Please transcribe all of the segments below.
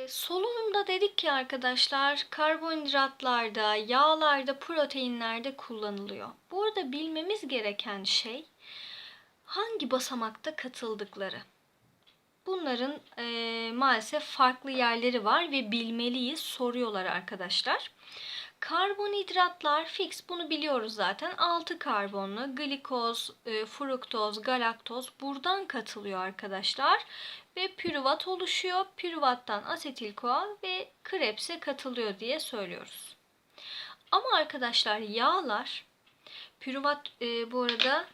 Ee, solunumda dedik ki arkadaşlar karbonhidratlarda, yağlarda, proteinlerde kullanılıyor. Burada bilmemiz gereken şey hangi basamakta katıldıkları. Bunların e, maalesef farklı yerleri var ve bilmeliyiz soruyorlar arkadaşlar. Karbonhidratlar fix bunu biliyoruz zaten. 6 karbonlu glikoz, e, fruktoz, galaktoz buradan katılıyor arkadaşlar. Ve pürüvat oluşuyor. Pürüvattan asetil koa ve krepse katılıyor diye söylüyoruz. Ama arkadaşlar yağlar pürüvat e, bu arada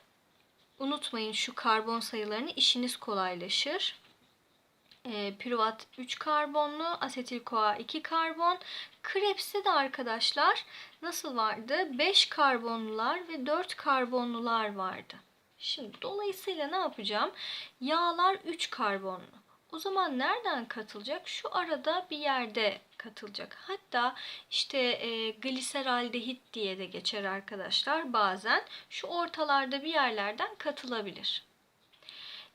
unutmayın şu karbon sayılarını işiniz kolaylaşır. E, pürüvat 3 karbonlu, asetil koa 2 karbon. Kreps'te de arkadaşlar nasıl vardı? 5 karbonlular ve 4 karbonlular vardı. Şimdi dolayısıyla ne yapacağım? Yağlar 3 karbonlu. O zaman nereden katılacak? Şu arada bir yerde katılacak. Hatta işte e, gliseraldehit diye de geçer arkadaşlar bazen. Şu ortalarda bir yerlerden katılabilir.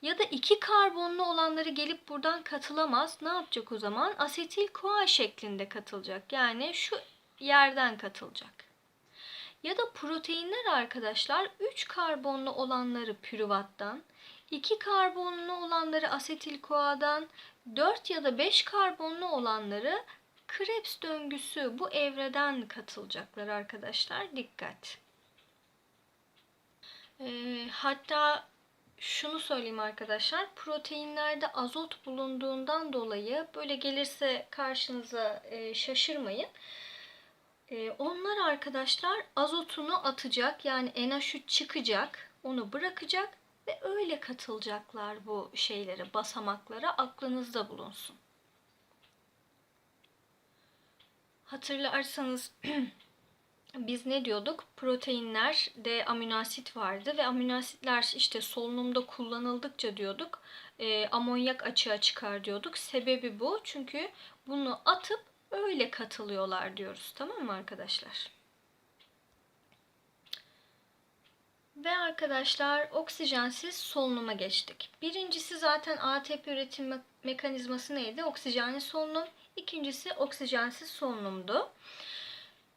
Ya da iki karbonlu olanları gelip buradan katılamaz. Ne yapacak o zaman? Asetil koa şeklinde katılacak. Yani şu yerden katılacak. Ya da proteinler arkadaşlar 3 karbonlu olanları pürüvattan, 2 karbonlu olanları asetil koadan, 4 ya da 5 karbonlu olanları Krebs döngüsü bu evreden katılacaklar arkadaşlar. Dikkat. Ee, hatta şunu söyleyeyim arkadaşlar. Proteinlerde azot bulunduğundan dolayı böyle gelirse karşınıza e, şaşırmayın. E, onlar arkadaşlar azotunu atacak. Yani NH3 çıkacak. Onu bırakacak ve öyle katılacaklar bu şeylere, basamaklara. Aklınızda bulunsun. Hatırlarsanız biz ne diyorduk? Proteinlerde amino asit vardı ve amino asitler işte solunumda kullanıldıkça diyorduk e, amonyak açığa çıkar diyorduk. Sebebi bu. Çünkü bunu atıp öyle katılıyorlar diyoruz. Tamam mı arkadaşlar? Ve arkadaşlar oksijensiz solunuma geçtik. Birincisi zaten ATP üretim me- mekanizması neydi? Oksijenli solunum. İkincisi oksijensiz solunumdu.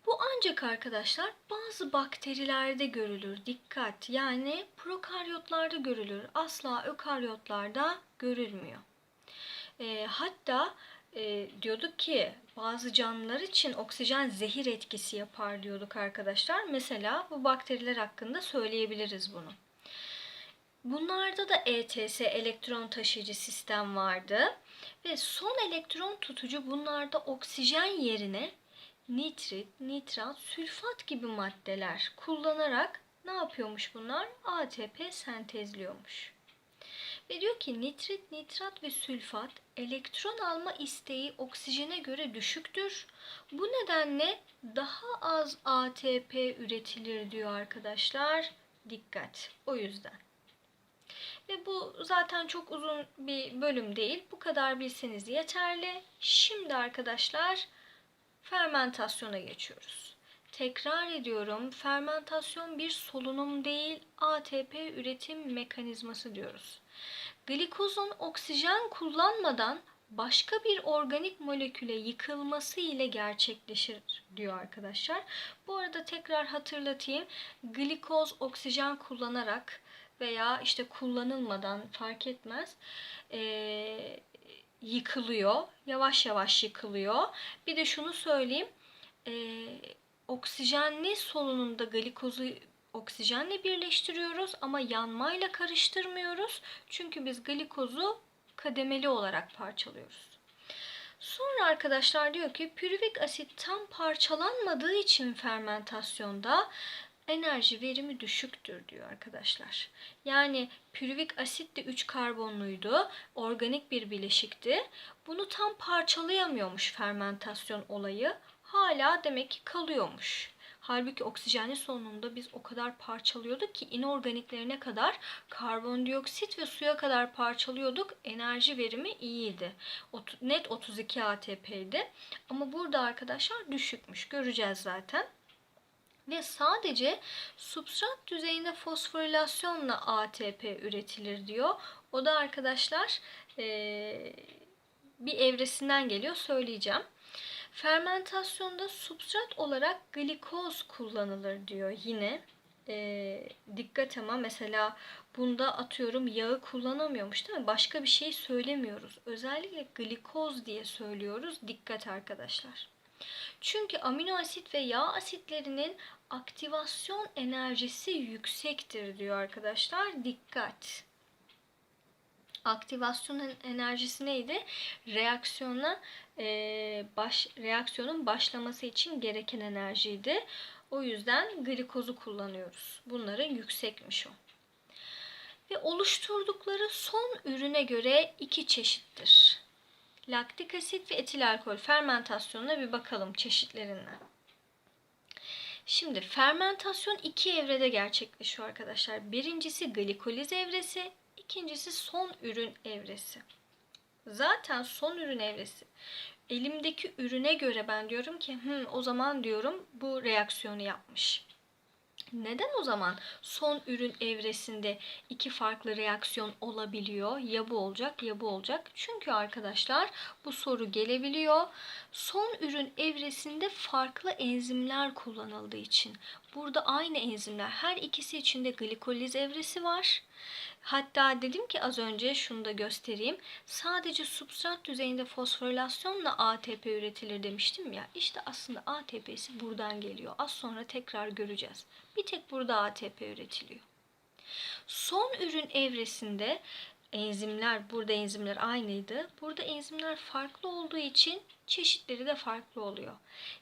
Bu ancak arkadaşlar bazı bakterilerde görülür. Dikkat. Yani prokaryotlarda görülür. Asla ökaryotlarda görülmüyor. E, hatta e, diyorduk ki bazı canlılar için oksijen zehir etkisi yapar diyorduk arkadaşlar. Mesela bu bakteriler hakkında söyleyebiliriz bunu. Bunlarda da ETS elektron taşıyıcı sistem vardı ve son elektron tutucu bunlarda oksijen yerine nitrit, nitrat, sülfat gibi maddeler kullanarak ne yapıyormuş bunlar? ATP sentezliyormuş. Ve diyor ki nitrit, nitrat ve sülfat elektron alma isteği oksijene göre düşüktür. Bu nedenle daha az ATP üretilir diyor arkadaşlar. Dikkat. O yüzden. Ve bu zaten çok uzun bir bölüm değil. Bu kadar bilseniz yeterli. Şimdi arkadaşlar fermentasyona geçiyoruz. Tekrar ediyorum. Fermentasyon bir solunum değil, ATP üretim mekanizması diyoruz. Glikozun oksijen kullanmadan başka bir organik moleküle yıkılması ile gerçekleşir diyor arkadaşlar. Bu arada tekrar hatırlatayım. Glikoz oksijen kullanarak veya işte kullanılmadan fark etmez. Ee, yıkılıyor. Yavaş yavaş yıkılıyor. Bir de şunu söyleyeyim. Ee, oksijenli solunumda glikozu oksijenle birleştiriyoruz ama yanmayla karıştırmıyoruz. Çünkü biz glikozu kademeli olarak parçalıyoruz. Sonra arkadaşlar diyor ki pürüvik asit tam parçalanmadığı için fermentasyonda enerji verimi düşüktür diyor arkadaşlar. Yani pürüvik asit de 3 karbonluydu. Organik bir bileşikti. Bunu tam parçalayamıyormuş fermentasyon olayı. Hala demek ki kalıyormuş. Halbuki oksijenli solunumda biz o kadar parçalıyorduk ki inorganiklerine kadar karbondioksit ve suya kadar parçalıyorduk. Enerji verimi iyiydi. Net 32 ATP'ydi. Ama burada arkadaşlar düşükmüş. Göreceğiz zaten ve sadece substrat düzeyinde fosforilasyonla ATP üretilir diyor. O da arkadaşlar e, bir evresinden geliyor söyleyeceğim. Fermentasyonda substrat olarak glikoz kullanılır diyor yine. E, dikkat ama mesela bunda atıyorum yağı kullanamıyormuş değil mi? Başka bir şey söylemiyoruz. Özellikle glikoz diye söylüyoruz. Dikkat arkadaşlar. Çünkü amino asit ve yağ asitlerinin aktivasyon enerjisi yüksektir diyor arkadaşlar. Dikkat. Aktivasyon enerjisi neydi? Reaksiyona e, baş, reaksiyonun başlaması için gereken enerjiydi. O yüzden glikozu kullanıyoruz. Bunların yüksekmiş o. Ve oluşturdukları son ürüne göre iki çeşittir. Laktik asit ve etil alkol fermentasyonuna bir bakalım çeşitlerinden. Şimdi fermentasyon iki evrede gerçekleşiyor arkadaşlar. Birincisi glikoliz evresi, ikincisi son ürün evresi. Zaten son ürün evresi. Elimdeki ürüne göre ben diyorum ki Hı, o zaman diyorum bu reaksiyonu yapmış. Neden o zaman son ürün evresinde iki farklı reaksiyon olabiliyor? Ya bu olacak ya bu olacak. Çünkü arkadaşlar bu soru gelebiliyor. Son ürün evresinde farklı enzimler kullanıldığı için. Burada aynı enzimler her ikisi içinde glikoliz evresi var. Hatta dedim ki az önce şunu da göstereyim. Sadece substrat düzeyinde fosforilasyonla ATP üretilir demiştim ya. İşte aslında ATP'si buradan geliyor. Az sonra tekrar göreceğiz. Bir tek burada ATP üretiliyor. Son ürün evresinde enzimler, burada enzimler aynıydı. Burada enzimler farklı olduğu için çeşitleri de farklı oluyor.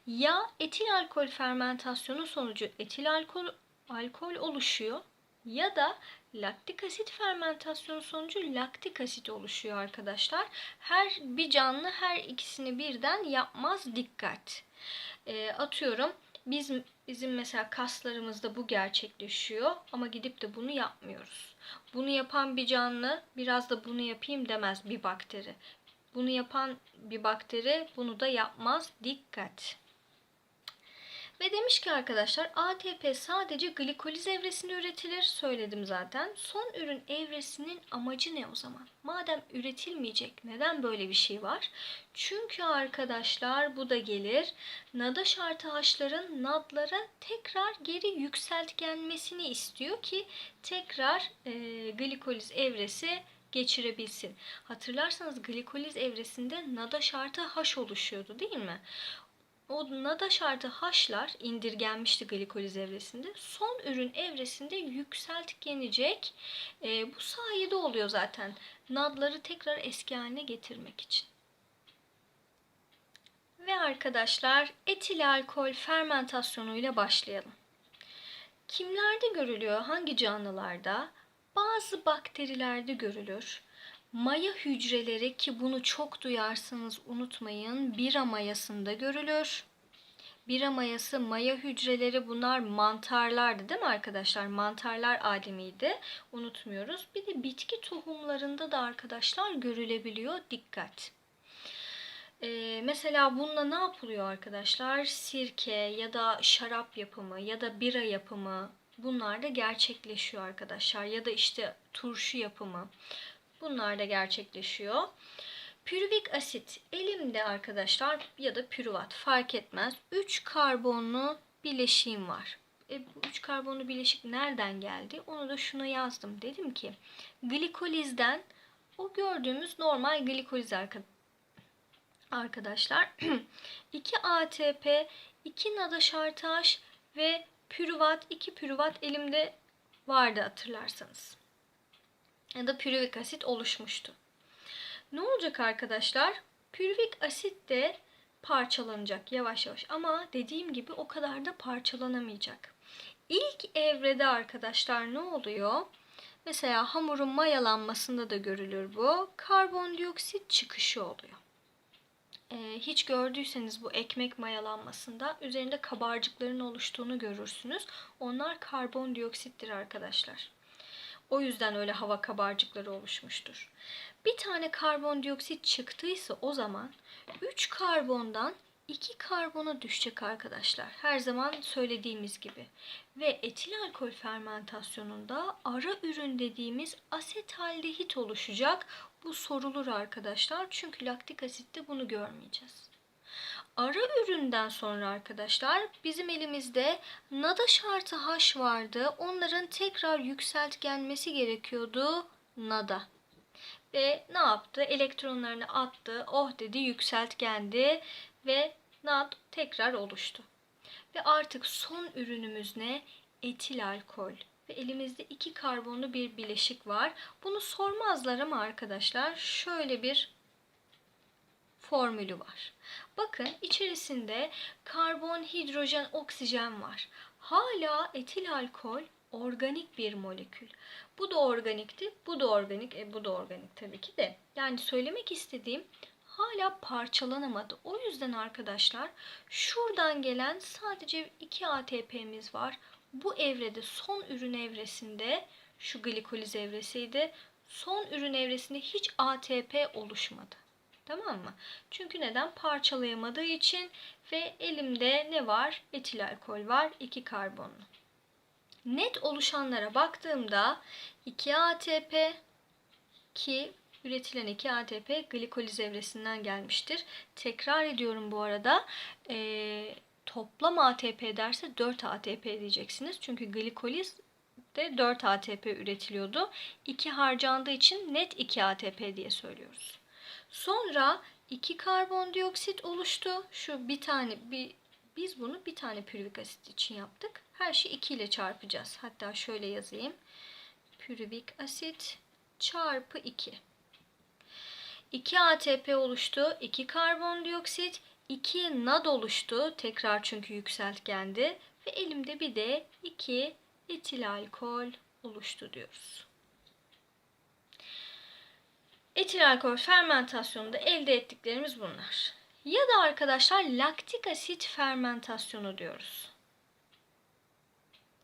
Ya etil alkol fermentasyonu sonucu etil alkol alkol oluşuyor ya da laktik asit fermentasyonu sonucu laktik asit oluşuyor arkadaşlar. Her bir canlı her ikisini birden yapmaz dikkat. E, atıyorum biz bizim mesela kaslarımızda bu gerçekleşiyor ama gidip de bunu yapmıyoruz. Bunu yapan bir canlı biraz da bunu yapayım demez bir bakteri. Bunu yapan bir bakteri bunu da yapmaz. Dikkat. Ve demiş ki arkadaşlar ATP sadece glikoliz evresinde üretilir. Söyledim zaten. Son ürün evresinin amacı ne o zaman? Madem üretilmeyecek neden böyle bir şey var? Çünkü arkadaşlar bu da gelir. Nadaş artı H'ların nadlara tekrar geri yükseltgenmesini istiyor ki tekrar e, glikoliz evresi geçirebilsin. Hatırlarsanız glikoliz evresinde nadaş artı H oluşuyordu değil mi? Nadaş artı H'lar indirgenmişti glikoliz evresinde. Son ürün evresinde yükseltgenecek. E, bu sayede oluyor zaten. Nadları tekrar eski haline getirmek için. Ve arkadaşlar etil alkol fermentasyonuyla başlayalım. Kimlerde görülüyor? Hangi canlılarda? Bazı bakterilerde görülür. Maya hücreleri ki bunu çok duyarsınız unutmayın bira mayasında görülür. Bira mayası, maya hücreleri bunlar mantarlardı değil mi arkadaşlar? Mantarlar alemiydi. Unutmuyoruz. Bir de bitki tohumlarında da arkadaşlar görülebiliyor. Dikkat. Ee, mesela bununla ne yapılıyor arkadaşlar? Sirke ya da şarap yapımı ya da bira yapımı bunlar da gerçekleşiyor arkadaşlar. Ya da işte turşu yapımı. Bunlar da gerçekleşiyor. Pürüvik asit elimde arkadaşlar ya da pürüvat fark etmez. 3 karbonlu bileşiğim var. E, bu 3 karbonlu bileşik nereden geldi? Onu da şuna yazdım. Dedim ki glikolizden o gördüğümüz normal glikoliz arkadaşlar 2 ATP, 2 nadaş artı H ve pürüvat, 2 pürüvat elimde vardı hatırlarsanız ya da pürüvik asit oluşmuştu. Ne olacak arkadaşlar? Pürüvik asit de parçalanacak yavaş yavaş ama dediğim gibi o kadar da parçalanamayacak. İlk evrede arkadaşlar ne oluyor? Mesela hamurun mayalanmasında da görülür bu. Karbondioksit çıkışı oluyor. Ee, hiç gördüyseniz bu ekmek mayalanmasında üzerinde kabarcıkların oluştuğunu görürsünüz. Onlar karbondioksittir arkadaşlar. O yüzden öyle hava kabarcıkları oluşmuştur. Bir tane karbondioksit çıktıysa o zaman 3 karbondan 2 karbona düşecek arkadaşlar. Her zaman söylediğimiz gibi. Ve etil alkol fermentasyonunda ara ürün dediğimiz asetaldehit oluşacak. Bu sorulur arkadaşlar. Çünkü laktik asitte bunu görmeyeceğiz. Ara üründen sonra arkadaşlar bizim elimizde nada şartı H vardı. Onların tekrar yükseltgenmesi gerekiyordu nada. Ve ne yaptı? Elektronlarını attı. Oh dedi yükseltgendi ve nad tekrar oluştu. Ve artık son ürünümüz ne? Etil alkol. Ve elimizde iki karbonlu bir bileşik var. Bunu sormazlar ama arkadaşlar şöyle bir formülü var. Bakın içerisinde karbon, hidrojen, oksijen var. Hala etil alkol organik bir molekül. Bu da organikti, bu da organik, e, bu da organik tabii ki de. Yani söylemek istediğim hala parçalanamadı. O yüzden arkadaşlar şuradan gelen sadece 2 ATP'miz var. Bu evrede son ürün evresinde şu glikoliz evresiydi. Son ürün evresinde hiç ATP oluşmadı. Tamam mı? Çünkü neden? Parçalayamadığı için ve elimde ne var? Etil alkol var. 2 karbonlu. Net oluşanlara baktığımda 2 ATP ki üretilen 2 ATP glikoliz evresinden gelmiştir. Tekrar ediyorum bu arada. E, toplam ATP derse 4 ATP diyeceksiniz. Çünkü glikoliz de 4 ATP üretiliyordu. 2 harcandığı için net 2 ATP diye söylüyoruz. Sonra 2 karbondioksit oluştu. Şu bir tane bir biz bunu bir tane pürvik asit için yaptık. Her şeyi 2 ile çarpacağız. Hatta şöyle yazayım. Pürvik asit çarpı 2. 2 ATP oluştu. 2 karbondioksit, 2 NAD oluştu. Tekrar çünkü yükseltgendi. Ve elimde bir de 2 etil alkol oluştu diyoruz. Etil alkol fermentasyonunda elde ettiklerimiz bunlar. Ya da arkadaşlar laktik asit fermentasyonu diyoruz.